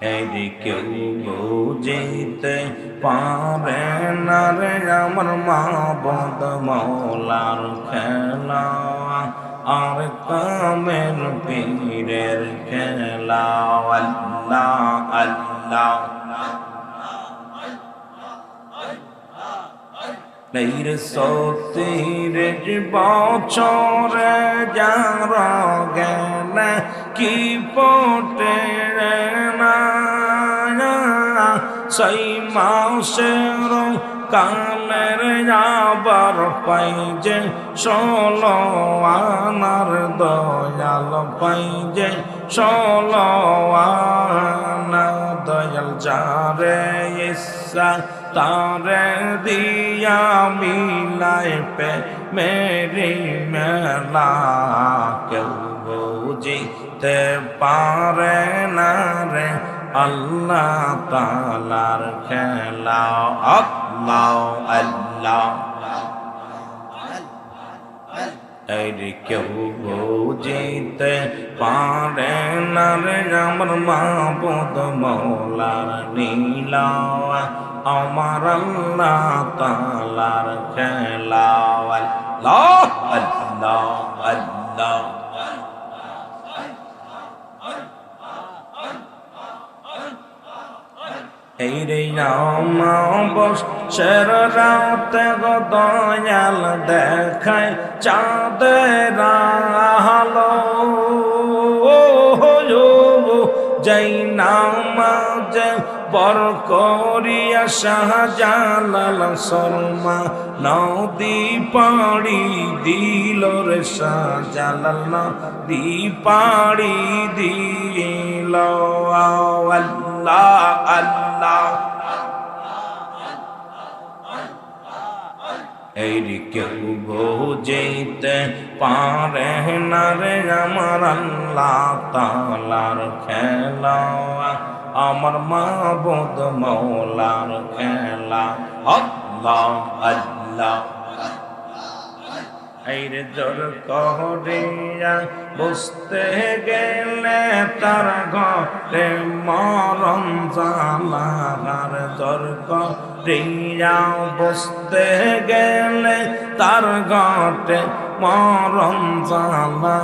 এই কেউ বুঝিতে পারে না রে আমার মা বদ মৌলার খেলা। আর কামের পীরের খেলা। আল্লাহ আল্লাহ নৈর সতীর বছরে যার জ্ঞান কি পটে না? সেই মাসের কালের যাবার পাই যে ষোলো আনার দয়াল পাই যে ষোলো আনা দয়াল যারে ইসা তারে দিয়া মিলাই পে মেরি মেলা কেউ বুঝিতে পারে না রে আল্লাহ তালার খেলা, আল্লাহ আল্লাহ। এই কেউ বুঝিতে পারে না রে আমার মা বোধ মৌলার নীলা। আমার আল্লাহ তালার খেলা, আল্লাহ আল্লাহ আল্লাহ। এই রে বসের রাতে গো দয়াল দেখায় চাঁদের আলো। যাই নামাজ বর করিয়া শাহজালাল শর্মা, নদী পাড়ি দিল রে শাহজালাল, নদী পাড়ি দিল। আল্লাহ আল্লাহ বুঝিতে পারে না আমার আল্লাহ তালার খেলা আমার মা বোধ মৌলার খেলা আল্লাহ আল্লাহ। আইরে জোর কহরিয়া, বুঝতে গেলে তার ঘরে মরণ জালার জোর কহরিয়া, বুঝতে গেলে তার ঘটে মরণ জালা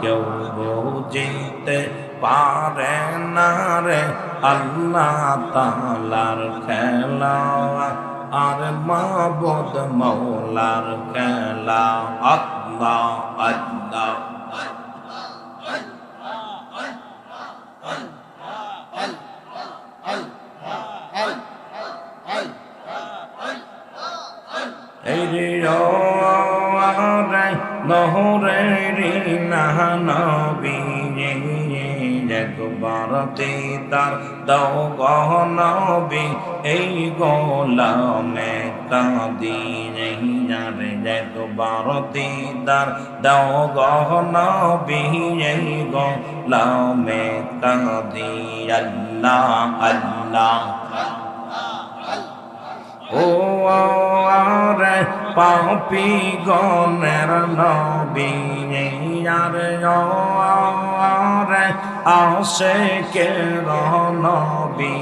কেউ বুঝিতে পারে না রে, আল্লাহ তালার খেলা। আর মাবুদ মৌলার খেলা আল্লাহ আল্লাহ। এই রে নহরে রি নাহনবী একবার তার দাও গহনবী এই গোলামে কাঁদি যার একবার তার দাও গহনবী এই গোলামে কাঁদি। আল্লাহ আল্লাহ, ও আরে পাপি গনের নবী আর আরে আসে কে নবী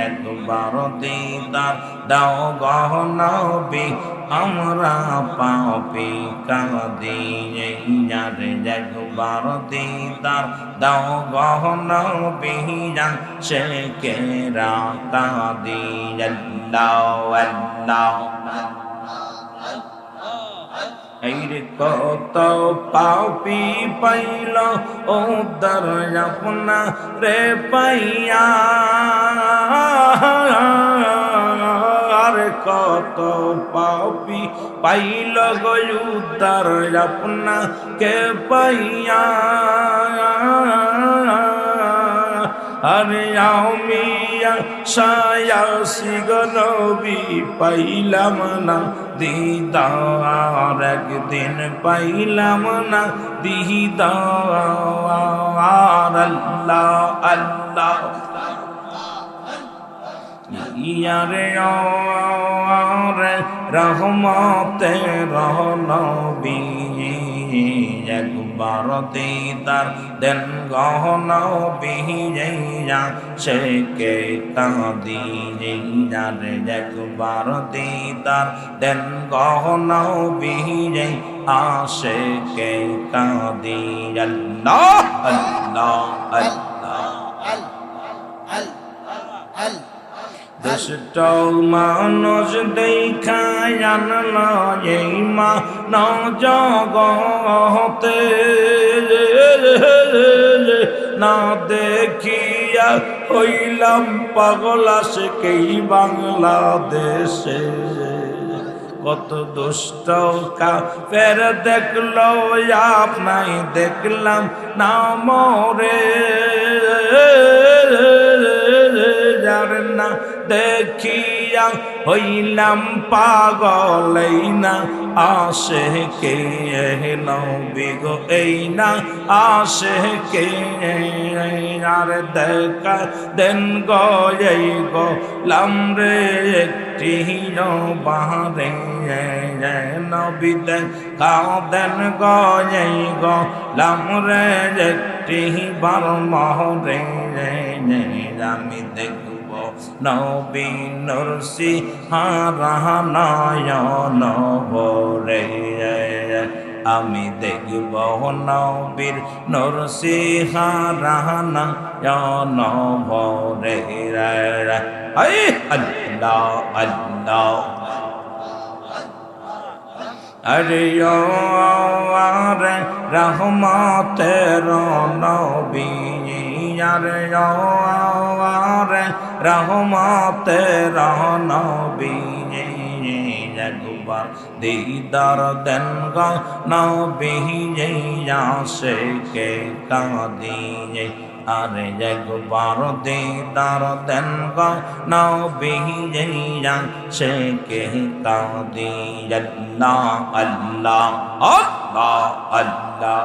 একবার দিদার দাও গহ নবী আমরা পাপি কাঁদি যারে একবার দিদার দাও গহ নবী সে কেরা কাঁদি আল্লাহ আল্লাহ এইরে কত পাপি পাইল ও দর আপনা রে পাইয়া। আর কত পাপি পাইল গয়ুদার আপনা কে পাইয়া। আরে সায়া সায়াসি গনবি পাইলাম না দিদার একদিন পাইলাম না দিদার আল্লাহ আল্লাহ। ইয়ারে রে রহমতে রহনবী। একবার দিদার দেন গহন বিহিয়া সে কে কাঁদি রে একবার দিদার দেন গহন বিহিয়া আসে কে কাঁদি। আল্লাহ আল্লাহ আল্লাহ। দুষ্ট মানুষ দেখায় না দেখিয়া হইলাম পাগলা কেই বাংলাদেশে। কত দুষ্ট কা ফের দেখল আপনাই দেখলাম না মরে না দেখিয়া হইলাম পাগল এই না আসে কে নবী গো এই না আসে কে আর দেখা দেন গো এই গো লাম রে একটি বাহারে নবী দেন গো এই গো লাম একটি বার মহরে আমি দেখব নবী নরসি হারানায়ন ভরে। আমি দেখব নবীর নরসি হারানায়ন ভরে। আল্লাহ আল্লাহ, আরে রহমতের নবী। আরে আরে রহমতের নবী একবার দিদার দেন গো নবী আসে কে কাঁদি আরে একবার দিদার দেন গো নবী সে কে কাঁদি আল্লাহ আল্লাহ আল্লাহ আল্লাহ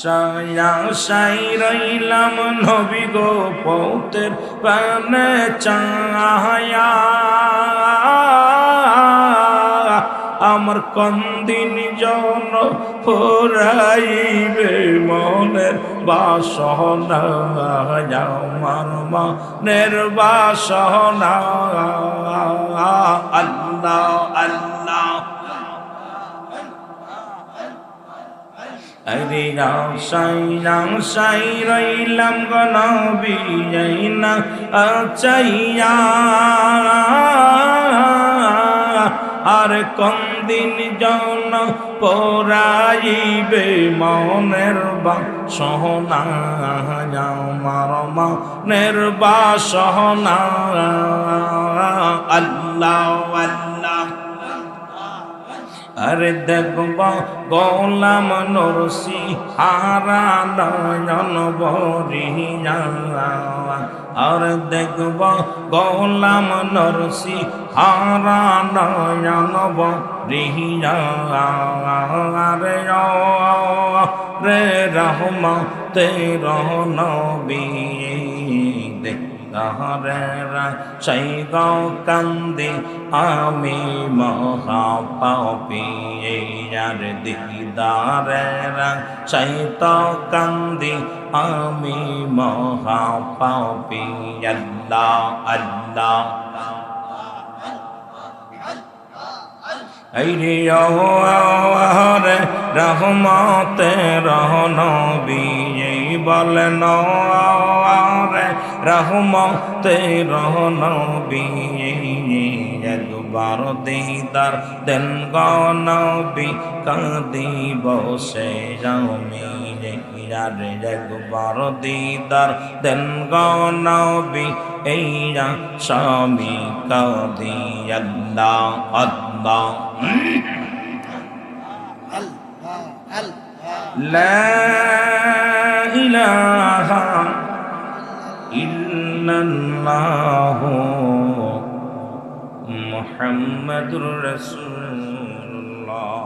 সায়া সাই রইলাম নবী গো পৌতের প্রাণে চায়া আমার কন্দিন জন ফুরাইবে মনের বাসনা, আমার মনের বাসনা। আল্লাহ আল্লাহ। আরে রাম সাই রইলাম গনবি না চাইয়া আর কন্দিন জন পরাইবে মনের বা সহনা আমার মনের বা সহনা আল্লাহ আল্লাহ। আরে দেখব গোলাম নরসি, হারা নয়ন বরিয়া আর দেখব গোলাম নরসি, হারা নয়ন বরিয়া রে রে রহম তে রহনবী দেখ সেই গাও কান্দি আমি মহাপাপিয়ার দিদারেরা সেই তো কান্দি আমি মহাপাপি আল্লাহ আল্লাহ রে রহমতে রহনবী বলেন রে রহমতে রহনবী একবার দিদার দেন গনবী কাঁদি বসে যামি আর একবার দিদার দেন গনবী এইরা স্বামী কাঁদি আল্লাহ আল্লাহ لا إله إلا الله محمد رسول الله.